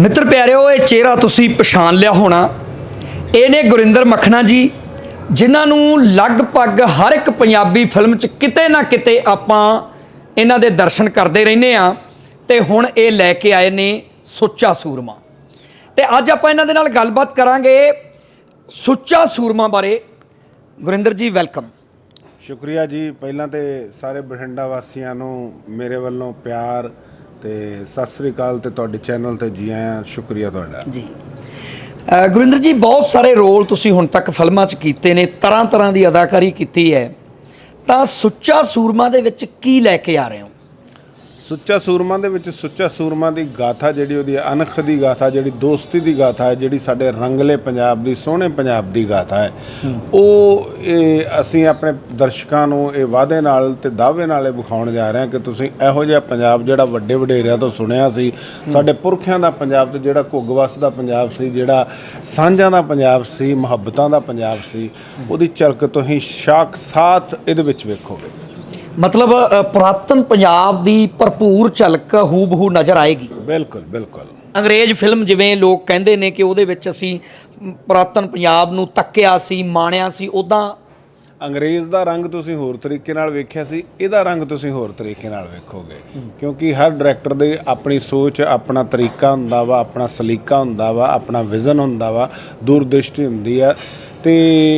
ਮਿੱਤਰ ਪਿਆਰਿਓ, ਇਹ ਚਿਹਰਾ ਤੁਸੀਂ ਪਛਾਣ ਲਿਆ ਹੋਣਾ। ਇਹ ਨੇ ਗੁਰਿੰਦਰ ਮੱਖਣਾ ਜੀ, ਜਿਨ੍ਹਾਂ ਨੂੰ ਲਗਭਗ ਹਰ ਇੱਕ ਪੰਜਾਬੀ ਫਿਲਮ 'ਚ ਕਿਤੇ ਨਾ ਕਿਤੇ ਆਪਾਂ ਇਹਨਾਂ ਦੇ ਦਰਸ਼ਨ ਕਰਦੇ ਰਹਿੰਦੇ ਆ ਤੇ ਹੁਣ ਇਹ ਲੈ ਕੇ ਆਏ ਨੇ ਸੁੱਚਾ ਸੂਰਮਾ। ਤੇ ਅੱਜ ਆਪਾਂ ਇਹਨਾਂ ਦੇ ਨਾਲ ਗੱਲਬਾਤ ਕਰਾਂਗੇ ਸੁੱਚਾ ਸੂਰਮਾ ਬਾਰੇ। ਗੁਰਿੰਦਰ ਜੀ, ਵੈਲਕਮ। ਸ਼ੁਕਰੀਆ ਜੀ। ਪਹਿਲਾਂ ਤੇ ਸਾਰੇ ਬਠਿੰਡਾ ਵਾਸੀਆਂ ਨੂੰ ਮੇਰੇ ਵੱਲੋਂ ਪਿਆਰ ਤੇ ਸਤਿ ਸ੍ਰੀ ਅਕਾਲ ਤੇ ਤੁਹਾਡੇ ਚੈਨਲ ਤੇ ਜੀ ਆਇਆਂ, ਸ਼ੁਕਰੀਆ ਤੁਹਾਡਾ। ਜੀ। ਗੁਰਿੰਦਰ ਜੀ, ਬਹੁਤ ਸਾਰੇ ਰੋਲ ਤੁਸੀਂ ਹੁਣ ਤੱਕ ਫਿਲਮਾਂ 'ਚ ਕੀਤੇ ਨੇ ਤਰ੍ਹਾਂ ਤਰ੍ਹਾਂ ਦੀ ਅਦਾਕਾਰੀ ਕੀਤੀ ਹੈ। ਤਾਂ ਸੁੱਚਾ ਸੂਰਮਾ ਦੇ ਵਿੱਚ ਕੀ ਲੈ ਕੇ ਆ ਰਹੇ ਹੋ? ਸੁੱਚਾ ਸੂਰਮਾ ਦੇ ਵਿੱਚ ਸੁੱਚਾ ਸੂਰਮਾ ਦੀ ਗਾਥਾ ਜਿਹੜੀ ਉਹਦੀ ਅਨਖ ਦੀ ਗਾਥਾ ਜਿਹੜੀ ਦੋਸਤੀ ਦੀ ਗਾਥਾ ਹੈ ਜਿਹੜੀ ਸਾਡੇ ਰੰਗਲੇ ਪੰਜਾਬ ਦੀ ਸੋਹਣੇ ਪੰਜਾਬ ਦੀ ਗਾਥਾ ਹੈ। ਉਹ ਇਹ ਅਸੀਂ ਆਪਣੇ ਦਰਸ਼ਕਾਂ ਨੂੰ ਇਹ ਵਾਅਦੇ ਨਾਲ ਤੇ ਦਾਅਵੇ ਨਾਲ ਇਹ ਵਿਖਾਉਣ ਜਾ ਰਹੇ ਹਾਂ ਕਿ ਤੁਸੀਂ ਇਹੋ ਜਿਹਾ ਪੰਜਾਬ ਜਿਹੜਾ ਵੱਡੇ ਵਡੇਰਿਆਂ ਤੋਂ ਸੁਣਿਆ ਸੀ ਸਾਡੇ ਪੁਰਖਿਆਂ ਦਾ ਪੰਜਾਬ ਤੇ ਜਿਹੜਾ ਘੁੱਗ ਵਸਦਾ ਪੰਜਾਬ ਸੀ ਜਿਹੜਾ ਸਾਂਝਾਂ ਦਾ ਪੰਜਾਬ ਸੀ ਮੁਹੱਬਤਾਂ ਦਾ ਪੰਜਾਬ ਸੀ ਉਹਦੀ ਝਲਕ ਤੁਸੀਂ ਸ਼ਾਕ ਸਾਥ ਇਹਦੇ ਵਿੱਚ ਵੇਖੋਗੇ। ਮਤਲਬ ਪੁਰਾਤਨ ਪੰਜਾਬ ਦੀ ਭਰਪੂਰ ਝਲਕ ਹੂਬਹੂ ਨਜ਼ਰ ਆਏਗੀ। ਬਿਲਕੁਲ ਬਿਲਕੁਲ। ਅੰਗਰੇਜ਼ ਫਿਲਮ ਜਿਵੇਂ ਲੋਕ ਕਹਿੰਦੇ ਨੇ ਕਿ ਉਹਦੇ ਵਿੱਚ ਅਸੀਂ ਪੁਰਾਤਨ ਪੰਜਾਬ ਨੂੰ ਤੱਕਿਆ ਸੀ ਮਾਣਿਆ ਸੀ ਉਦਾਂ ਅੰਗਰੇਜ਼ ਦਾ ਰੰਗ ਤੁਸੀਂ ਹੋਰ ਤਰੀਕੇ ਨਾਲ ਵੇਖਿਆ ਸੀ ਇਹਦਾ ਰੰਗ ਤੁਸੀਂ ਹੋਰ ਤਰੀਕੇ ਨਾਲ ਵੇਖੋਗੇ। ਕਿਉਂਕਿ ਹਰ ਡਾਇਰੈਕਟਰ ਦੇ ਆਪਣੀ ਸੋਚ ਆਪਣਾ ਤਰੀਕਾ ਹੁੰਦਾ ਵਾ ਆਪਣਾ ਸਲੀਕਾ ਹੁੰਦਾ ਵਾ ਆਪਣਾ ਵਿਜ਼ਨ ਹੁੰਦਾ ਵਾ ਦੂਰਦ੍ਰਿਸ਼ਟੀ ਹੁੰਦੀ ਆ। ਤੇ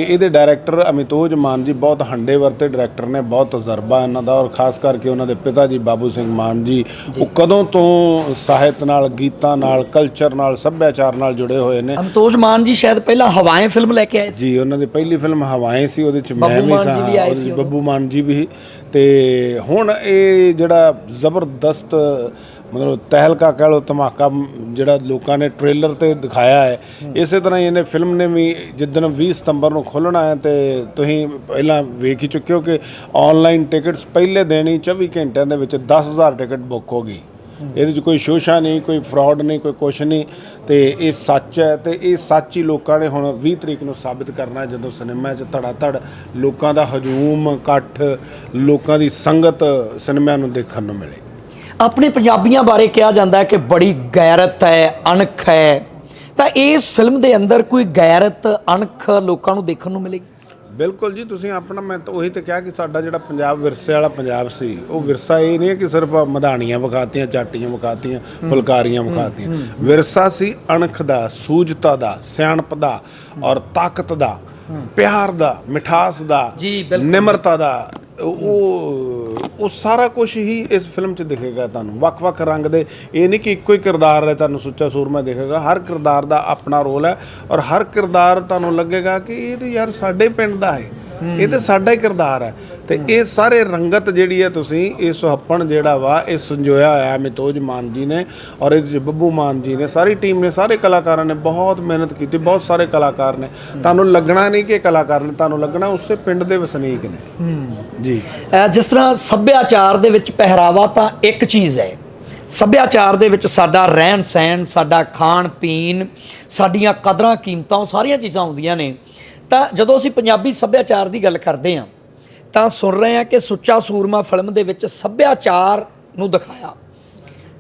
ਇਹਦੇ ਡਾਇਰੈਕਟਰ ਅਮਿਤੋਜ ਮਾਨ ਜੀ ਬਹੁਤ ਹੰਡੇ ਵਰਤੇ ਡਾਇਰੈਕਟਰ ਨੇ ਬਹੁਤ ਤਜਰਬਾ ਇਹਨਾਂ ਦਾ ਔਰ ਖਾਸ ਕਰਕੇ ਉਹਨਾਂ ਦੇ ਪਿਤਾ ਜੀ ਬਾਬੂ ਸਿੰਘ ਮਾਨ ਜੀ। ਉਹ ਕਦੋਂ ਤੋਂ ਸਾਹਿਤ ਨਾਲ ਗੀਤਾਂ ਨਾਲ ਕਲਚਰ ਨਾਲ ਸੱਭਿਆਚਾਰ ਨਾਲ ਜੁੜੇ ਹੋਏ ਨੇ। ਅੰਤੋਜ ਮਾਨ ਜੀ ਸ਼ਾਇਦ ਪਹਿਲਾਂ ਹਵਾएं ਫਿਲਮ ਲੈ ਕੇ ਆਏ ਜੀ ਉਹਨਾਂ ਦੀ ਪਹਿਲੀ ਫਿਲਮ ਹਵਾएं ਸੀ ਉਹਦੇ ਚ ਮੈਂ ਵੀ ਸੀ ਬੱਬੂ ਮਾਨ ਜੀ ਵੀ। ਤੇ ਹੁਣ ਇਹ ਜਿਹੜਾ ਜ਼ਬਰਦਸਤ ਮਤਲਬ ਤਹਿਲਕਾ ਕਹਿ ਲਓ, ਧਮਾਕਾ ਜਿਹੜਾ ਲੋਕਾਂ ਨੇ ਟ੍ਰੇਲਰ ਤੇ ਦਿਖਾਇਆ ਹੈ, ਇਸੇ ਤਰ੍ਹਾਂ ਹੀ ਇਹਨੇ ਫਿਲਮ ਨੇ ਵੀ ਜਿੱਦਣ 20 ਸਤੰਬਰ ਨੂੰ ਖੋਲ੍ਹਣਾ ਹੈ ਤੇ ਤੁਸੀਂ ਪਹਿਲਾਂ ਵੇਖ ਹੀ ਚੁੱਕੇ ਹੋ ਕਿ ਆਨਲਾਈਨ ਟਿਕਟਸ ਪਹਿਲੇ ਦਿਨ ਹੀ 24 ਘੰਟਿਆਂ ਦੇ ਵਿੱਚ 10000 ਟਿਕਟ ਬੁੱਕ ਹੋ ਗਈ। ਇਹਦੇ 'ਚ ਕੋਈ ਸ਼ੋਸ਼ਾ ਨਹੀਂ, ਕੋਈ ਫਰਾਡ ਨਹੀਂ, ਕੋਈ ਕੁਛ ਨਹੀਂ ਤੇ ਇਹ ਸੱਚ ਹੈ ਤੇ ਇਹ ਸੱਚ ਹੀ ਲੋਕਾਂ ਨੇ ਹੁਣ 20 ਤਰੀਕ ਨੂੰ ਸਾਬਿਤ ਕਰਨਾ ਜਦੋਂ ਸਿਨੇਮਾ 'ਚ ਧੜਾ ਧੜ ਲੋਕਾਂ ਦਾ ਹਜੂਮ, ਇਕੱਠ, ਲੋਕਾਂ ਦੀ ਸੰਗਤ ਸਿਨੇਮਾ ਨੂੰ ਦੇਖਣ ਨੂੰ ਮਿਲੇ। ਆਪਣੇ ਪੰਜਾਬੀਆਂ ਬਾਰੇ ਕਿਹਾ ਜਾਂਦਾ ਹੈ ਕਿ ਬੜੀ ਗੈਰਤ ਹੈ ਅਣਖ ਹੈ। ਤਾਂ ਇਸ ਫਿਲਮ ਦੇ ਅੰਦਰ ਕੋਈ ਗੈਰਤ ਅਣਖ ਲੋਕਾਂ ਨੂੰ ਦੇਖਣ ਨੂੰ ਮਿਲੇਗੀ? ਬਿਲਕੁਲ ਜੀ ਤੁਸੀਂ ਆਪਣਾ ਮੈਂ ਤਾਂ ਉਹੀ ਤੇ ਕਿਹਾ ਕਿ ਸਾਡਾ ਜਿਹੜਾ ਪੰਜਾਬ ਵਿਰਸੇ ਵਾਲਾ ਪੰਜਾਬ ਸੀ ਉਹ ਵਿਰਸਾ ਇਹ ਨਹੀਂ ਕਿ ਸਿਰਫ ਮਧਾਣੀਆਂ ਵਿਖਾਤੀਆਂ ਚਾਟੀਆਂ ਵਿਖਾਤੀਆਂ ਫੁਲਕਾਰੀਆਂ ਵਿਖਾਤੀਆਂ। ਵਿਰਸਾ ਸੀ ਅਣਖ ਦਾ ਸੂਝਤਾ ਦਾ ਸਿਆਣਪ ਦਾ ਔਰ ਤਾਕਤ ਦਾ ਪਿਆਰ ਦਾ ਮਿਠਾਸ ਦਾ। ਨਿਮਰਤਾ ਦਾ ਉਹ ਉਹ ਸਾਰਾ ਕੁਝ ਹੀ ਇਸ ਫਿਲਮ 'ਚ ਦਿਖੇਗਾ ਤੁਹਾਨੂੰ। ਵੱਖ-ਵੱਖ ਰੰਗ ਦੇ। ਇਹ ਨਹੀਂ ਕਿ ਇੱਕੋ ਹੀ ਕਿਰਦਾਰ ਹੈ ਤੁਹਾਨੂੰ ਸੁੱਚਾ ਸੂਰਮਾ ਦਿਖੇਗਾ। ਹਰ ਕਿਰਦਾਰ ਦਾ ਆਪਣਾ ਰੋਲ ਹੈ ਔਰ ਹਰ ਕਿਰਦਾਰ ਤੁਹਾਨੂੰ ਲੱਗੇਗਾ ਕਿ ਇਹ ਤਾਂ ਯਾਰ ਸਾਡੇ ਪਿੰਡ ਦਾ ਹੈ। ਇਹ ਤੇ ਸਾਡਾ ਹੀ ਕਿਰਦਾਰ ਹੈ। ਤੇ ਇਹ ਸਾਰੇ ਰੰਗਤ ਜਿਹੜੀ ਹੈ ਤੁਸੀਂ ਇਹ ਸੁਹੱਪਣ ਜਿਹੜਾ ਵਾ ਇਹ ਸੰਜੋਇਆ ਹੋਇਆ ਮਿਤੋਜ ਮਾਨ ਜੀ ਨੇ ਔਰ ਇਹਦੇ 'ਚ ਬੱਬੂ ਮਾਨ ਜੀ ਨੇ। ਸਾਰੀ ਟੀਮ ਨੇ ਸਾਰੇ ਕਲਾਕਾਰਾਂ ਨੇ ਬਹੁਤ ਮਿਹਨਤ ਕੀਤੀ ਬਹੁਤ ਸਾਰੇ ਕਲਾਕਾਰ ਨੇ। ਤੁਹਾਨੂੰ ਲੱਗਣਾ ਨਹੀਂ ਕਿ ਇਹ ਕਲਾਕਾਰ ਨੇ ਤੁਹਾਨੂੰ ਲੱਗਣਾ ਉਸੇ ਪਿੰਡ ਦੇ ਵਸਨੀਕ ਨੇ। ਜੀ। ਜਿਸ ਤਰ੍ਹਾਂ ਸੱਭਿਆਚਾਰ ਦੇ ਵਿੱਚ ਪਹਿਰਾਵਾ ਤਾਂ ਇੱਕ ਚੀਜ਼ ਹੈ। ਸੱਭਿਆਚਾਰ ਦੇ ਵਿੱਚ ਸਾਡਾ ਰਹਿਣ ਸਹਿਣ ਸਾਡਾ ਖਾਣ ਪੀਣ ਸਾਡੀਆਂ ਕਦਰਾਂ ਕੀਮਤਾਂ ਉਹ ਸਾਰੀਆਂ ਚੀਜ਼ਾਂ ਆਉਂਦੀਆਂ ਨੇ। ਤਾਂ ਜਦੋਂ ਅਸੀਂ ਪੰਜਾਬੀ ਸੱਭਿਆਚਾਰ ਦੀ ਗੱਲ ਕਰਦੇ ਹਾਂ, ਤਾਂ ਸੁਣ ਰਹੇ ਹਾਂ ਕਿ ਸੁੱਚਾ ਸੂਰਮਾ ਫਿਲਮ ਦੇ ਵਿੱਚ ਸੱਭਿਆਚਾਰ ਨੂੰ ਦਿਖਾਇਆ।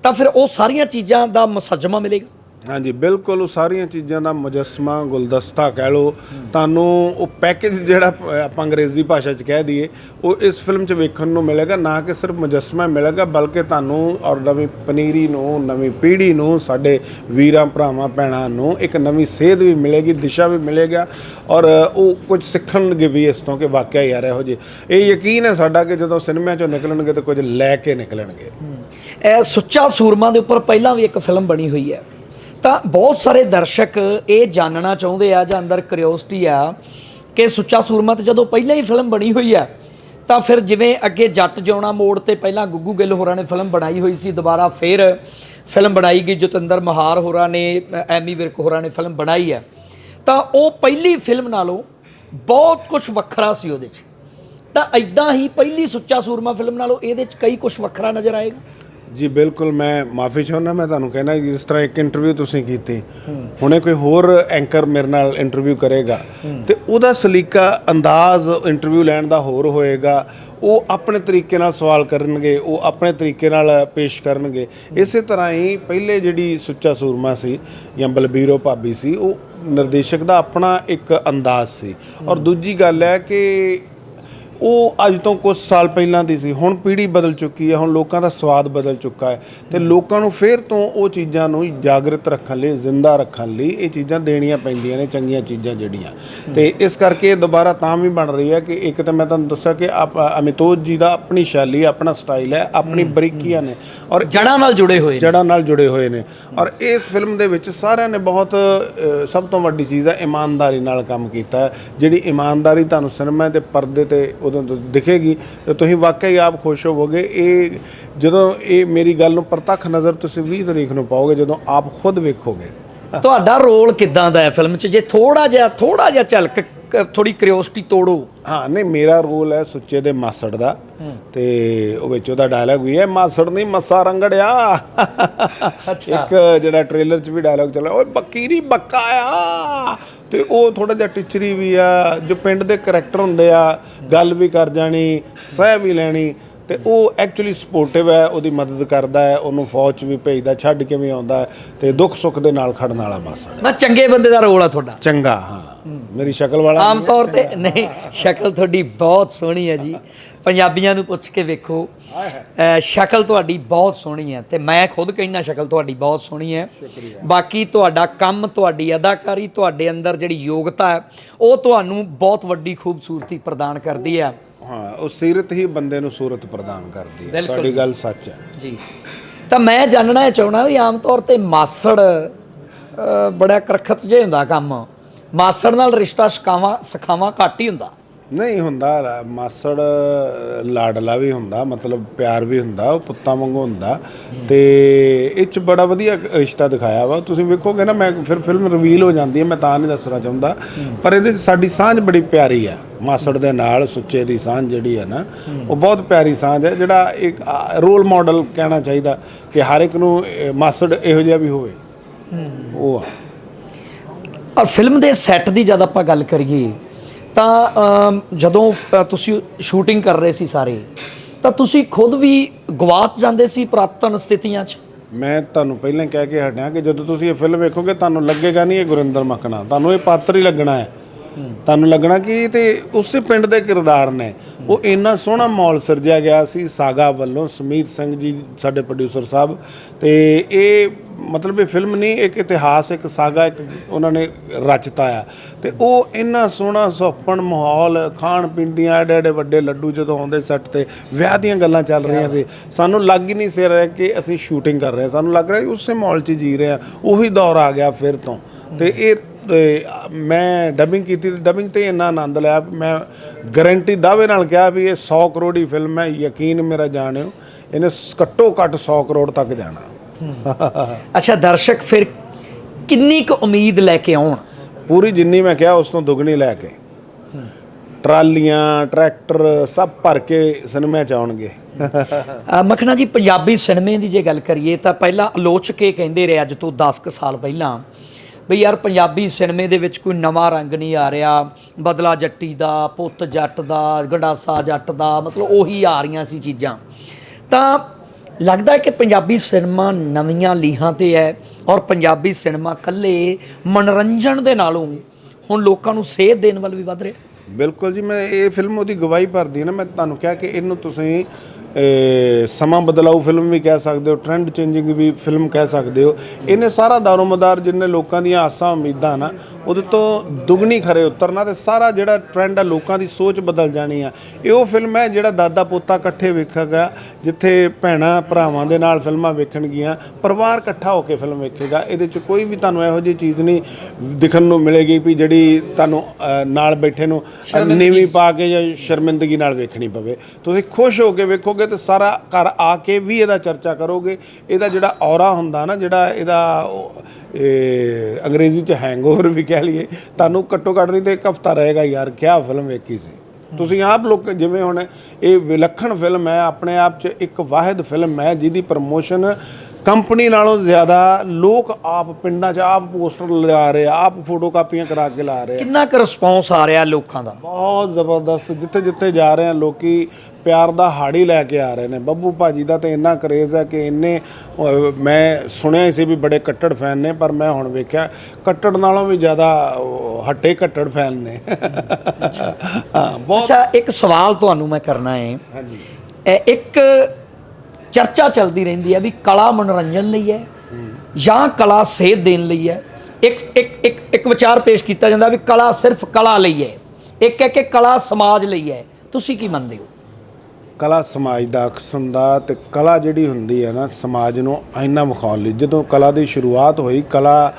ਤਾਂ ਫਿਰ ਉਹ ਸਾਰੀਆਂ ਚੀਜ਼ਾਂ ਦਾ ਮੁਸੱਜਮਾ ਮਿਲੇਗਾ। ਹਾਂਜੀ, ਬਿਲਕੁਲ ਉਹ ਸਾਰੀਆਂ ਚੀਜ਼ਾਂ ਦਾ ਮੁਜਸਮਾ, ਗੁਲਦਸਤਾ ਕਹਿ ਲਓ, ਤੁਹਾਨੂੰ ਉਹ ਪੈਕੇਜ ਜਿਹੜਾ ਆਪਾਂ ਅੰਗਰੇਜ਼ੀ ਭਾਸ਼ਾ 'ਚ ਕਹਿ ਦਈਏ, ਉਹ ਇਸ ਫਿਲਮ 'ਚ ਵੇਖਣ ਨੂੰ ਮਿਲੇਗਾ, ਨਾ ਕਿ ਸਿਰਫ ਮੁਜਸਮਾ ਮਿਲੇਗਾ, ਬਲਕਿ ਤੁਹਾਨੂੰ ਔਰ ਨਵੀਂ ਪਨੀਰੀ ਨੂੰ, ਨਵੀਂ ਪੀੜ੍ਹੀ ਨੂੰ, ਸਾਡੇ ਵੀਰਾਂ, ਭਰਾਵਾਂ, ਭੈਣਾਂ ਨੂੰ ਇੱਕ ਨਵੀਂ ਸੇਧ ਵੀ ਮਿਲੇਗੀ, ਦਿਸ਼ਾ ਵੀ ਮਿਲੇਗਾ, ਔਰ ਉਹ ਕੁਝ ਸਿੱਖਣਗੇ ਵੀ ਇਸ ਤੋਂ ਕਿ ਵਾਕਿਆ ਯਾਰ ਇਹੋ ਜਿਹੇ। ਇਹ ਯਕੀਨ ਹੈ ਸਾਡਾ ਕਿ ਜਦੋਂ ਸਿਨੇਮਾ 'ਚੋਂ ਨਿਕਲਣਗੇ ਤਾਂ ਕੁਝ ਲੈ ਕੇ ਨਿਕਲਣਗੇ। ਇਹ ਸੁੱਚਾ ਸੂਰਮਾ ਦੇ ਉੱਪਰ ਪਹਿਲਾਂ ਵੀ ਇੱਕ ਫਿਲਮ ਬਣੀ ਹੋਈ ਹੈ। ਤਾਂ ਬਹੁਤ ਸਾਰੇ ਦਰਸ਼ਕ ਇਹ ਜਾਣਨਾ ਚਾਹੁੰਦੇ ਆ ਜਾਂ ਅੰਦਰ ਕਿਉਰਿਓਸਿਟੀ ਆ ਕਿ ਸੁੱਚਾ ਸੂਰਮਾ ਤੇ ਜਦੋਂ ਪਹਿਲਾਂ ਹੀ ਫਿਲਮ ਬਣੀ ਹੋਈ ਆ, ਤਾਂ ਫਿਰ ਜਿਵੇਂ ਅੱਗੇ ਜੱਟ ਜਿਉਣਾ ਮੋੜ ਤੇ ਪਹਿਲਾਂ ਗੁੱਗੂ ਗਿੱਲ ਹੋਰਾਂ ਨੇ ਫਿਲਮ ਬਣਾਈ ਹੋਈ ਸੀ, ਦੁਬਾਰਾ ਫਿਰ ਫਿਲਮ ਬਣਾਈ ਗਈ, ਜਤਿੰਦਰ ਮਹਾਰ ਹੋਰਾਂ ਨੇ, ਐਮੀ ਵਿਰਕ ਹੋਰਾਂ ਨੇ ਫਿਲਮ ਬਣਾਈ ਹੈ ਤਾਂ ਉਹ ਪਹਿਲੀ ਫਿਲਮ ਨਾਲੋਂ ਬਹੁਤ ਕੁਝ ਵੱਖਰਾ ਸੀ ਉਹਦੇ 'ਚ। ਤਾਂ ਐਦਾਂ ਹੀ ਪਹਿਲੀ ਸੁੱਚਾ ਸੂਰਮਾ ਫਿਲਮ ਨਾਲੋਂ ਇਹਦੇ 'ਚ ਕਈ ਕੁਝ ਵੱਖਰਾ ਨਜ਼ਰ ਆਏਗਾ। ਜੀ, ਬਿਲਕੁਲ, ਮੈਂ ਮਾਫੀ ਚਾਹੁੰਦਾ, ਮੈਂ ਤੁਹਾਨੂੰ ਕਹਿਣਾ ਜਿਸ ਤਰ੍ਹਾਂ ਇੱਕ ਇੰਟਰਵਿਊ ਤੁਸੀਂ ਕੀਤੀ, ਹੁਣੇ ਕੋਈ ਹੋਰ ਐਂਕਰ ਮੇਰੇ ਨਾਲ ਇੰਟਰਵਿਊ ਕਰੇਗਾ, ਤੇ ਉਹਦਾ ਸਲੀਕਾ ਅੰਦਾਜ਼ ਇੰਟਰਵਿਊ ਲੈਣ ਦਾ ਹੋਰ ਹੋਏਗਾ, ਉਹ ਆਪਣੇ ਤਰੀਕੇ ਨਾਲ ਸਵਾਲ ਕਰਨਗੇ, ਉਹ ਆਪਣੇ ਤਰੀਕੇ ਨਾਲ ਪੇਸ਼ ਕਰਨਗੇ, ਇਸੇ ਤਰ੍ਹਾਂ ਹੀ ਪਹਿਲੇ ਜਿਹੜੀ ਸੁੱਚਾ ਸੂਰਮਾ ਸੀ ਜਾਂ ਬਲਬੀਰੋ ਭਾਬੀ ਸੀ, ਉਹ ਨਿਰਦੇਸ਼ਕ ਦਾ ਆਪਣਾ ਇੱਕ ਅੰਦਾਜ਼ ਸੀ। ਔਰ ਦੂਜੀ ਗੱਲ ਹੈ ਕਿ ਉਹ ਅੱਜ ਤੋਂ ਕੁਝ ਸਾਲ ਪਹਿਲਾਂ ਦੀ ਸੀ। ਹੁਣ ਪੀੜ੍ਹੀ ਬਦਲ ਚੁੱਕੀ ਹੈ ਹੁਣ ਲੋਕਾਂ ਦਾ ਸਵਾਦ ਬਦਲ ਚੁੱਕਾ ਹੈ। ਤੇ ਲੋਕਾਂ ਨੂੰ ਫੇਰ ਤੋਂ ਉਹ ਚੀਜ਼ਾਂ ਨੂੰ ਜਾਗਰਤ ਰੱਖਣ ਲਈ ਜ਼ਿੰਦਾ ਰੱਖਣ ਲਈ ਇਹ ਚੀਜ਼ਾਂ ਦੇਣੀਆਂ ਪੈਂਦੀਆਂ ਨੇ ਚੰਗੀਆਂ ਚੀਜ਼ਾਂ ਜਿਹੜੀਆਂ। ਤੇ ਇਸ ਕਰਕੇ ਇਹ ਦੁਬਾਰਾ ਤਾਂ ਵੀ ਬਣ ਰਹੀ ਹੈ ਕਿ ਇੱਕ ਤਾਂ ਮੈਂ ਤੁਹਾਨੂੰ ਦੱਸਿਆ ਕਿ ਆਪ- ਅਮਿਤੋਜ ਜੀ ਦਾ ਆਪਣੀ ਸ਼ੈਲੀ ਆਪਣਾ ਸਟਾਈਲ ਹੈ ਆਪਣੀ ਬਰੀਕੀਆਂ ਨੇ ਔਰ ਜੜਾਂ ਨਾਲ ਜੁੜੇ ਹੋਏ ਨੇ। ਜੜਾਂ ਨਾਲ ਜੁੜੇ ਹੋਏ ਨੇ। ਔਰ ਇਸ ਫਿਲਮ ਦੇ ਵਿੱਚ ਸਾਰਿਆਂ ਨੇ ਬਹੁਤ ਸਭ ਤੋਂ ਵੱਡੀ ਚੀਜ਼ ਹੈ ਇਮਾਨਦਾਰੀ ਨਾਲ ਕੰਮ ਕੀਤਾ ਜਿਹੜੀ ਇਮਾਨਦਾਰੀ ਤੁਹਾਨੂੰ ਸਿਨੇਮਾ ਦੇ ਪਰਦੇ ਤੇ ਉਦੋਂ ਦਿਖੇਗੀ ਤੇ ਤੁਸੀਂ ਵਾਕਈ ਆਪ ਖੁਸ਼ ਹੋਵੋਗੇ। ਇਹ ਜਦੋਂ ਇਹ ਮੇਰੀ ਗੱਲ ਨੂੰ ਪ੍ਰਤੱਖ ਨਜ਼ਰ ਤੁਸੀਂ 20 ਤਰੀਕ ਨੂੰ ਪਾਓਗੇ ਜਦੋਂ ਆਪ ਖੁਦ ਵੇਖੋਗੇ। ਤੁਹਾਡਾ ਰੋਲ ਕਿਦਾਂ ਦਾ ਹੈ ਫਿਲਮ 'ਚ? ਜੇ ਥੋੜਾ ਜਿਹਾ ਥੋੜਾ ਜਿਹਾ ਝਲਕ ਕ- ਥੋੜੀ ਕਿਉਰਿਓਸਿਟੀ ਤੋੜੋ। ਹਾਂ ਨਹੀਂ ਮੇਰਾ ਰੋਲ ਹੈ ਸੁੱਚੇ ਦੇ ਮਾਸੜ ਦਾ ਤੇ ਉਹ ਵਿੱਚ ਉਹਦਾ ਡਾਇਲੌਗ ਵੀ ਹੈ ਮਾਸੜ ਨਹੀਂ ਮੱਸਾ ਰੰਗੜਿਆ। ਇੱਕ ਜਿਹੜਾ ਟ੍ਰੇਲਰ 'ਚ ਵੀ ਡਾਇਲੌਗ ਚੱਲਿਆ ਓਏ ਬੱਕੀਰੀ ਬੱਕਾ ਆ। ਤੇ ਉਹ ਥੋੜਾ ਜਿਹਾ ਟਿਚਰੀ ਵੀ ਆ, ਜੋ ਪਿੰਡ ਦੇ ਕਰੈਕਟਰ ਹੁੰਦੇ ਆ, ਗੱਲ ਵੀ ਕਰ ਜਾਣੀ, ਸਹਿ ਵੀ ਲੈਣੀ ਤੇ ਉਹ ਐਕਚੁਅਲੀ ਸਪੋਰਟਿਵ ਹੈ ਉਹਦੀ ਮਦਦ ਕਰਦਾ ਹੈ ਉਹਨੂੰ ਫੌਜ 'ਚ ਵੀ ਭੇਜਦਾ ਛੱਡ ਕੇ ਵੀ ਆਉਂਦਾ ਹੈ ਤੇ ਦੁੱਖ ਸੁੱਖ ਦੇ ਨਾਲ ਖੜਨ ਵਾਲਾ ਮਾਸੜ ਨਾ ਚੰਗੇ ਬੰਦੇ ਦਾ ਰੋਲ ਆ ਤੁਹਾਡਾ। ਚੰਗਾ ਹਾਂ। ਮੇਰੀ ਸ਼ਕਲ ਵਾਲਾ ਆਮ ਤੌਰ ਤੇ ਨਹੀਂ ਸ਼ਕਲ ਤੁਹਾਡੀ ਬਹੁਤ ਸੋਹਣੀ ਹੈ ਜੀ। ਪੰਜਾਬੀਆਂ ਨੂੰ ਪੁੱਛ ਕੇ ਵੇਖੋ ਸ਼ਕਲ ਤੁਹਾਡੀ ਬਹੁਤ ਸੋਹਣੀ ਹੈ ਤੇ ਮੈਂ ਖੁਦ ਕਹਿੰਦਾ ਸ਼ਕਲ ਤੁਹਾਡੀ ਬਹੁਤ ਸੋਹਣੀ ਹੈ। ਬਾਕੀ ਤੁਹਾਡਾ ਕੰਮ ਤੁਹਾਡੀ ਅਦਾਕਾਰੀ ਤੁਹਾਡੇ ਅੰਦਰ ਜਿਹੜੀ ਯੋਗਤਾ ਹੈ ਉਹ ਤੁਹਾਨੂੰ ਬਹੁਤ ਵੱਡੀ ਖੂਬਸੂਰਤੀ ਪ੍ਰਦਾਨ ਕਰਦੀ ਹੈ। ਹਾਂ ਉਹ ਸੀਰਤ ਹੀ ਬੰਦੇ ਨੂੰ ਸੂਰਤ ਪ੍ਰਦਾਨ ਕਰਦੀ ਹੈ। ਬਿਲਕੁਲ ਤੁਹਾਡੀ ਗੱਲ ਸੱਚ ਹੈ। ਜੀ। ਤਾਂ ਮੈਂ ਜਾਣਨਾ ਚਾਹਣਾ ਵੀ ਆਮ ਤੌਰ ਤੇ ਮਾਸੜ ਬੜਾ ਕਰਖਤ ਜਿਹਾ ਹੁੰਦਾ ਕੰਮ। ਮਾਸੜ ਨਾਲ ਰਿਸ਼ਤਾ ਸਕਾਵਾ ਸਖਾਵਾ ਘੱਟ ਹੀ ਹੁੰਦਾ। ਨਹੀਂ ਹੁੰਦਾ ਮਾਸੜ ਲਾਡਲਾ ਵੀ ਹੁੰਦਾ ਮਤਲਬ ਪਿਆਰ ਵੀ ਹੁੰਦਾ ਉਹ ਪੁੱਤਾਂ ਵਾਂਗੂ ਹੁੰਦਾ। ਤੇ ਇਹ ਚ ਬੜਾ ਵਧੀਆ ਰਿਸ਼ਤਾ ਦਿਖਾਇਆ ਵਾ। ਤੁਸੀਂ ਵੇਖੋਗੇ ਨਾ ਮੈਂ ਫਿਰ ਫਿਲਮ ਰਿਵੀਲ ਹੋ ਜਾਂਦੀ ਹੈ ਮੈਂ ਤਾਂ ਨਹੀਂ ਦੱਸਣਾ ਚਾਹੁੰਦਾ। ਪਰ ਇਹਦੇ 'ਚ ਸਾਡੀ ਸਾਂਝ ਬੜੀ ਪਿਆਰੀ ਆ ਮਾਸੜ ਦੇ ਨਾਲ ਸੁੱਚੇ ਦੀ ਸਾਂਝ ਜਿਹੜੀ ਹੈ ਨਾ ਉਹ ਬਹੁਤ ਪਿਆਰੀ ਸਾਂਝ ਹੈ ਜਿਹੜਾ ਇੱਕ ਰੋਲ ਮਾਡਲ ਕਹਿਣਾ ਚਾਹੀਦਾ ਕਿ ਹਰ ਇੱਕ ਨੂੰ ਮਾਸੜ ਇਹੋ ਜਿਹਾ ਵੀ ਹੋਵੇ। ਉਹ ਆ। ਔਰ ਫਿਲਮ ਦੇ ਸੈੱਟ ਦੀ ਜਦ ਆਪਾਂ ਗੱਲ ਕਰੀਏ ਤਾਂ ਜਦੋਂ ਤੁਸੀਂ ਸ਼ੂਟਿੰਗ ਕਰ ਰਹੇ ਸੀ ਸਾਰੇ ਤਾਂ ਤੁਸੀਂ ਖੁਦ ਵੀ ਗਵਾਚ ਜਾਂਦੇ ਸੀ ਪੁਰਾਤਨ ਸਥਿਤੀਆਂ 'ਚ? ਮੈਂ ਤੁਹਾਨੂੰ ਪਹਿਲਾਂ ਕਹਿ ਕੇ ਹਟਿਆ ਕਿ ਜਦੋਂ ਤੁਸੀਂ ਇਹ ਫਿਲਮ ਵੇਖੋਗੇ ਤੁਹਾਨੂੰ ਲੱਗੇਗਾ ਨਹੀਂ ਇਹ ਗੁਰਿੰਦਰ ਮੱਖਣਾ। ਤੁਹਾਨੂੰ ਇਹ ਪਾਤਰ ਹੀ ਲੱਗਣਾ ਹੈ। ਤੁਹਾਨੂੰ ਲੱਗਣਾ ਕਿ ਤੇ ਉਸੇ ਪਿੰਡ ਦੇ ਕਿਰਦਾਰ ਨੇ। ਉਹ ਇੰਨਾ ਸੋਹਣਾ ਮਾਹੌਲ ਸਿਰਜਿਆ ਗਿਆ ਸੀ। ਸਾਗਾ ਵੱਲੋਂ ਸਮੀਤ ਸਿੰਘ ਜੀ ਸਾਡੇ ਪ੍ਰੋਡਿਊਸਰ ਸਾਹਿਬ ਤੇ ਇਹ ਮਤਲਬ ਇਹ ਫਿਲਮ ਨਹੀਂ, ਇੱਕ ਇਤਿਹਾਸ, ਇੱਕ ਸਾਗਾ, ਇੱਕ ਉਹਨਾਂ ਨੇ ਰਚਤਾ ਆ। ਤੇ ਉਹ ਇੰਨਾ ਸੋਹਣਾ ਸੁਹੱਪਣ ਮਾਹੌਲ, ਖਾਣ ਪੀਣ ਦੀਆਂ ਐਡੇ ਐਡੇ ਵੱਡੇ ਲੱਡੂ ਜਦੋਂ ਆਉਂਦੇ ਸੱਟ ਤੇ, ਵਿਆਹ ਦੀਆਂ ਗੱਲਾਂ ਚੱਲ ਰਹੀਆਂ ਸੀ। ਸਾਨੂੰ ਲੱਗ ਹੀ ਨਹੀਂ ਸੀ ਰਿਹਾ ਕਿ ਅਸੀਂ ਸ਼ੂਟਿੰਗ ਕਰ ਰਹੇ ਹਾਂ। ਸਾਨੂੰ ਲੱਗ ਰਿਹਾ ਉਸੇ ਮਾਹੌਲ 'ਚ ਜੀ ਰਹੇ ਹਾਂ। ਉਹੀ ਦੌਰ ਆ ਗਿਆ ਫਿਰ ਤੋਂ। ਤੇ ਇਹ ਮੈਂ ਡਬਿੰਗ ਕੀਤੀ ਡਬਿੰਗ ਤੇ ਇੰਨਾ ਆਨੰਦ ਲਿਆ। ਮੈਂ ਗਾਰੰਟੀ ਦਾਅਵੇ ਨਾਲ ਕਿਹਾ ਵੀ ਇਹ 100 ਕਰੋੜੀ ਫਿਲਮ ਹੈ। ਯਕੀਨ ਮੇਰਾ ਜਾਣਿਓ, ਇਹਨੇ ਸ- ਘੱਟੋ ਘੱਟ 100 ਕਰੋੜ ਤੱਕ ਜਾਣਾ। ਅੱਛਾ ਦਰਸ਼ਕ ਫਿਰ ਕਿੰਨੀ ਕੁ ਉਮੀਦ ਲੈ ਕੇ ਆਉਣ? ਪੂਰੀ ਜਿੰਨੀ ਮੈਂ ਕਿਹਾ ਉਸ ਤੋਂ ਦੁੱਗਣੀ ਲੈ ਕੇ। ਟਰਾਲੀਆਂ ਟਰੈਕਟਰ ਸਭ ਭਰ ਕੇ ਸਿਨੇਮਾ ਚ ਆਉਣਗੇ। ਅ, ਮਖਣਾ ਜੀ ਪੰਜਾਬੀ ਸਿਨੇਮੇ ਦੀ ਜੇ ਗੱਲ ਕਰੀਏ ਤਾਂ ਪਹਿਲਾਂ ਆਲੋਚਕੇ ਕਹਿੰਦੇ ਰਹੇ ਅੱਜ ਤੋਂ 10 ਕੁ ਸਾਲ ਪਹਿਲਾਂ ਵੀ ਯਾਰ ਪੰਜਾਬੀ ਸਿਨੇਮੇ ਦੇ ਵਿੱਚ ਕੋਈ ਨਵਾਂ ਰੰਗ ਨਹੀਂ ਆ ਰਿਹਾ। ਬਦਲਾ ਜੱਟੀ ਦਾ ਪੁੱਤ ਜੱਟ ਦਾ ਗੰਡਾਸਾ ਜੱਟ ਦਾ ਮਤਲਬ ਉਹੀ ਆ ਰਹੀਆਂ ਸੀ ਚੀਜ਼ਾਂ। ਤਾਂ ਲੱਗਦਾ ਕਿ ਪੰਜਾਬੀ ਸਿਨੇਮਾ ਨਵੀਆਂ ਲੀਹਾਂ ਤੇ ਹੈ ਔਰ ਪੰਜਾਬੀ ਸਿਨੇਮਾ ਕੱਲੇ ਮਨੋਰੰਜਨ ਦੇ ਨਾਲੋਂ ਹੁਣ ਲੋਕਾਂ ਨੂੰ ਸੇਧ ਦੇਣ ਵੱਲ ਵੀ ਵੱਧ ਰਿਹਾ। ਬਿਲਕੁਲ ਜੀ, ਮੈਂ ਇਹ ਫਿਲਮ ਉਹਦੀ ਗਵਾਹੀ ਭਰਦੀ ਹੈ ਨਾ, ਮੈਂ ਤੁਹਾਨੂੰ ਕਿਹਾ ਕਿ ਇਹਨੂੰ ਤੁਸੀਂ ਸਮਾਂ ਬਦਲਾਊ ਫਿਲਮ ਵੀ ਕਹਿ ਸਕਦੇ ਹੋ ਟ੍ਰੈਂਡ ਚੇਂਜਿੰਗ ਵੀ ਫਿਲਮ ਕਹਿ ਸਕਦੇ ਹੋ। ਇਹਨੇ ਸਾਰਾ ਦਾਰੋਮਦਾਰ ਜਿੰਨੇ ਲੋਕਾਂ ਦੀਆਂ ਆਸਾਂ ਉਮੀਦਾਂ ਨਾ ਉਹਦੇ ਤੋਂ ਦੁੱਗਣੀ ਖਰੇ ਉਤਰਨਾ ਤੇ ਸਾਰਾ ਜਿਹੜਾ ਟ੍ਰੈਂਡ ਆ ਲੋਕਾਂ ਦੀ ਸੋਚ ਬਦਲ ਜਾਣੀ ਆ। ਇਹ ਉਹ ਫਿਲਮ ਹੈ ਜਿਹੜਾ ਦਾਦਾ ਪੋਤਾ ਇਕੱਠੇ ਵੇਖੇਗਾ ਜਿੱਥੇ ਭੈਣਾਂ ਭਰਾਵਾਂ ਦੇ ਨਾਲ ਫਿਲਮਾਂ ਵੇਖਣ ਗੀਆਂ ਪਰਿਵਾਰ ਇਕੱਠਾ ਹੋ ਕੇ ਫਿਲਮ ਵੇਖੇਗਾ। ਇਹਦੇ 'ਚ ਕੋਈ ਵੀ ਤੁਹਾਨੂੰ ਇਹੋ ਜਿਹੀ ਚੀਜ਼ ਨਹੀਂ ਦਿਖਣ ਨੂੰ ਮਿਲੇਗੀ ਵੀ ਜਿਹੜੀ ਤੁਹਾਨੂੰ ਨਾਲ ਬੈਠੇ ਨੂੰ ਨੀਵੀਂ ਪਾ ਕੇ ਜਾਂ ਸ਼ਰਮਿੰਦਗੀ ਨਾਲ ਵੇਖਣੀ ਪਵੇ। ਤੁਸੀਂ ਖੁਸ਼ ਹੋ ਕੇ ਵੇਖੋਗੇ ਤੇ ਸਾਰਾ ਘਰ ਆ ਕੇ ਵੀ ਇਹਦਾ ਚਰਚਾ ਕਰੋਗੇ। ਇਹਦਾ ਜਿਹੜਾ ਔਰਾ ਹੁੰਦਾ ਨਾ ਜਿਹੜਾ ਇਹਦਾ ਇਹ ਅੰਗਰੇਜ਼ੀ ਚ ਹੈਂਗਓਵਰ ਵੀ ਕਹਿ ਲਈਏ ਤੁਹਾਨੂੰ ਘੱਟੋ ਘੱਟ ਨਹੀਂ ਤੇ ਇੱਕ ਹਫਤਾ ਰਹੇਗਾ ਯਾਰ ਕਿਆ ਫਿਲਮ ਵੇਖੀ ਸੀ। ਤੁਸੀਂ ਆਪ ਲੋਕ ਜਿਵੇਂ ਹੁਣ ਇਹ ਵਿਲੱਖਣ ਫਿਲਮ ਹੈ ਆਪਣੇ ਆਪ 'ਚ ਇੱਕ ਵਾਹਿਦ ਫਿਲਮ ਹੈ ਜਿਹਦੀ ਪ੍ਰਮੋਸ਼ਨ ਕੰਪਨੀ ਨਾਲੋਂ ਜ਼ਿਆਦਾ ਲੋਕ ਆਪ ਪਿੰਡਾਂ 'ਚ ਆਪ ਪੋਸਟਰ ਲਗਾ ਰਹੇ ਆ ਆਪ ਫੋਟੋ ਕਾਪੀਆਂ ਕਰਾ ਕੇ ਲਾ ਰਹੇ ਆ। ਕਿੰਨਾ ਕੁ ਰਿਸਪੌਂਸ ਆ ਰਿਹਾ ਲੋਕਾਂ ਦਾ? ਬਹੁਤ ਜ਼ਬਰਦਸਤ ਜਿੱਥੇ ਜਿੱਥੇ ਜਾ ਰਹੇ ਆ ਲੋਕੀ ਪਿਆਰ ਦਾ ਹਾੜੀ ਲੈ ਕੇ ਆ ਰਹੇ ਨੇ। ਬੱਬੂ ਭਾਜੀ ਦਾ ਤੇ ਇੰਨਾ ਕਰੇਜ਼ ਹੈ ਕਿ ਇੰਨੇ ਮੈਂ ਸੁਣਿਆ ਸੀ ਵੀ ਬੜੇ ਕੱਟੜ ਫੈਨ ਨੇ ਪਰ ਮੈਂ ਹੁਣ ਵੇਖਿਆ ਕੱਟੜ ਨਾਲੋਂ ਵੀ ਜ਼ਿਆਦਾ ਹੱਟੇ ਕੱਟੜ ਫੈਨ ਨੇ। ਹਾਂ ਬਹੁਤ ਅੱਛਾ ਇੱਕ ਸਵਾਲ ਤੁਹਾਨੂੰ ਮੈਂ ਕਰਨਾ ਹੈ। ਹਾਂਜੀ। ਇਹ ਇੱਕ ਚਰਚਾ ਚੱਲਦੀ ਰਹਿੰਦੀ ਹੈ ਵੀ ਕਲਾ ਮਨੋਰੰਜਨ ਲਈ ਹੈ ਜਾਂ ਕਲਾ ਸੇਧ ਦੇਣ ਲਈ ਹੈ। ਇੱਕ ਇੱਕ ਇੱਕ ਇੱਕ ਵਿਚਾਰ ਪੇਸ਼ ਕੀਤਾ ਜਾਂਦਾ ਵੀ ਕਲਾ ਸਿਰਫ ਕਲਾ ਲਈ ਹੈ। ਇੱਕ ਹੈ ਕਿ ਕਲਾ ਸਮਾਜ ਲਈ ਹੈ। ਤੁਸੀਂ ਕੀ ਮੰਨਦੇ ਹੋ? ਕਲਾ ਸਮਾਜ ਦਾ ਅਕਸ ਹੁੰਦਾ ਤੇ ਕਲਾ ਜਿਹੜੀ ਹੁੰਦੀ ਹੈ ਨਾ ਸਮਾਜ ਨੂੰ ਆਇਨਾ ਵਿਖਾਉਣ ਲਈ। ਜਦੋਂ ਕਲਾ ਦੀ ਸ਼ੁਰੂਆਤ ਹੋਈ, ਕਲਾ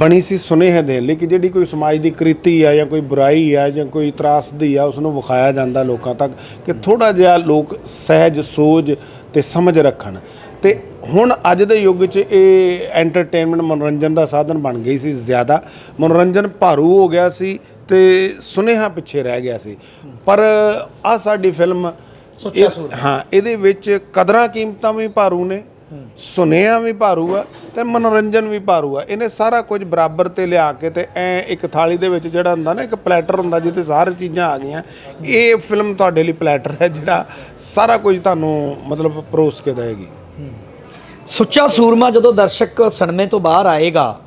ਬਣੀ ਸੀ ਸੁਨੇਹੇ ਦੇਣ ਲਈ ਕਿ ਜਿਹੜੀ ਕੋਈ ਸਮਾਜ ਦੀ ਕ੍ਰਿਤੀ ਆ ਜਾਂ ਕੋਈ ਬੁਰਾਈ ਆ ਜਾਂ ਕੋਈ ਤਰਾਸਦੀ ਆ ਉਸ ਨੂੰ ਵਿਖਾਇਆ ਜਾਂਦਾ ਲੋਕਾਂ ਤੱਕ ਕਿ ਥੋੜਾ ਜਿਹਾ ਲੋਕ ਸਹਿਜ ਸੋਝ ਤੇ ਸਮਝ ਰੱਖਣ। ਤੇ ਹੁਣ ਅੱਜ ਦੇ ਯੁੱਗ 'ਚ ਇਹ ਐਂਟਰਟੇਨਮੈਂਟ ਮਨੋਰੰਜਨ ਦਾ ਸਾਧਨ ਬਣ ਗਈ ਸੀ ਜ਼ਿਆਦਾ। ਮਨੋਰੰਜਨ ਭਾਰੂ ਹੋ ਗਿਆ ਸੀ ਤੇ ਸੁਨੇਹਾ ਪਿੱਛੇ ਰਹਿ ਗਿਆ ਸੀ। ਪਰ ਆ ਸਾਡੀ ਫਿਲਮ ਸੁੱਚਾ। ਸੂਰਮਾ। ਹਾਂ ਇਹਦੇ ਵਿੱਚ ਕਦਰਾਂ ਕੀਮਤਾਂ ਵੀ ਭਾਰੂ ਨੇ ਸੁਨੇਹਾ ਵੀ ਭਾਰੂ ਆ ਤੇ ਮਨੋਰੰਜਨ ਵੀ ਭਾਰੂ ਆ। ਇਹਨੇ ਸਾਰਾ ਕੁਝ ਬਰਾਬਰ ਤੇ ਲਿਆ ਕੇ ਤੇ ਐ ਇੱਕ ਥਾਲੀ ਦੇ ਵਿੱਚ ਜਿਹੜਾ ਹੁੰਦਾ ਨਾ ਇੱਕ ਪਲੈਟਰ ਹੁੰਦਾ ਜਿਹਦੇ ਸਾਰੇ ਚੀਜ਼ਾਂ ਆ ਗਈਆਂ। ਇਹ ਫਿਲਮ ਤੁਹਾਡੇ ਲਈ ਪਲੈਟਰ ਹੈ ਜਿਹੜਾ ਸਾਰਾ ਕੁਝ ਤੁਹਾਨੂੰ ਮਤਲਬ ਪਰੋਸ ਕੇ ਦੇਗੀ ਸੁੱਚਾ ਸੂਰਮਾ ਜਦੋਂ ਦਰਸ਼ਕ ਸਿਨੇਮੇ ਤੋਂ ਬਾਹਰ ਆਏਗਾ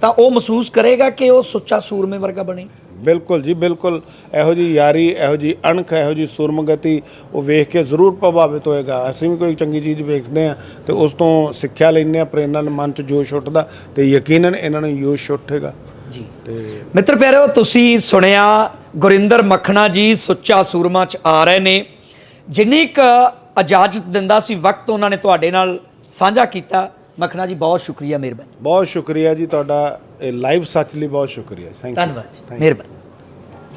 ਤਾਂ ਉਹ ਮਹਿਸੂਸ ਕਰੇਗਾ ਕਿ ਉਹ ਸੁੱਚਾ ਸੂਰਮੇ ਵਰਗਾ ਬਣੇ। ਬਿਲਕੁਲ ਜੀ ਬਿਲਕੁਲ। ਇਹੋ ਜੀ ਯਾਰੀ ਇਹੋ ਜੀ ਅਣਖ ਇਹੋ ਜੀ ਸੁਰਮਗਤੀ ਉਹ ਵੇਖ ਕੇ ਜ਼ਰੂਰ ਪ੍ਰਭਾਵਿਤ ਹੋਏਗਾ। ਅਸੀਂ ਵੀ ਕੋਈ ਚੰਗੀ ਚੀਜ਼ ਵੇਖਦੇ ਆ ਤੇ ਉਸ ਤੋਂ ਸਿੱਖਿਆ ਲੈਂਦੇ ਆ ਪ੍ਰੇਰਨਾ ਨਾਲ ਮਨ 'ਚ ਜੋਸ਼ ਉੱਠਦਾ ਤੇ ਯਕੀਨਨ ਇਹਨਾਂ ਨੂੰ ਜੋਸ਼ ਉੱਠੇਗਾ। ਜੀ। ਤੇ ਮਿੱਤਰ ਪਿਆਰਿਓ ਤੁਸੀਂ ਸੁਣਿਆ ਗੁਰਿੰਦਰ ਮੱਖਣਾ ਜੀ ਸੁੱਚਾ ਸੂਰਮਾ ਚ ਆ ਰਹੇ ਨੇ। ਜਿੰਨੀ ਕ ਇਜਾਜ਼ਤ ਦਿੰਦਾ ਸੀ ਵਕਤ ਉਹਨਾਂ ਨੇ ਤੁਹਾਡੇ ਨਾਲ ਸਾਂਝਾ ਕੀਤਾ। ਮੱਖਣਾ ਜੀ ਬਹੁਤ ਸ਼ੁਕਰੀਆ ਮਿਹਰਬਾਨੀ। ਬਹੁਤ ਸ਼ੁਕਰੀਆ ਜੀ ਤੁਹਾਡਾ ਇਹ ਲਾਈਵ ਸੱਚ ਲਈ ਬਹੁਤ ਸ਼ੁਕਰੀਆ। ਥੈਂਕ ਯੂ ਧੰਨਵਾਦ ਜੀ ਮਿਹਰਬਾਨੀ।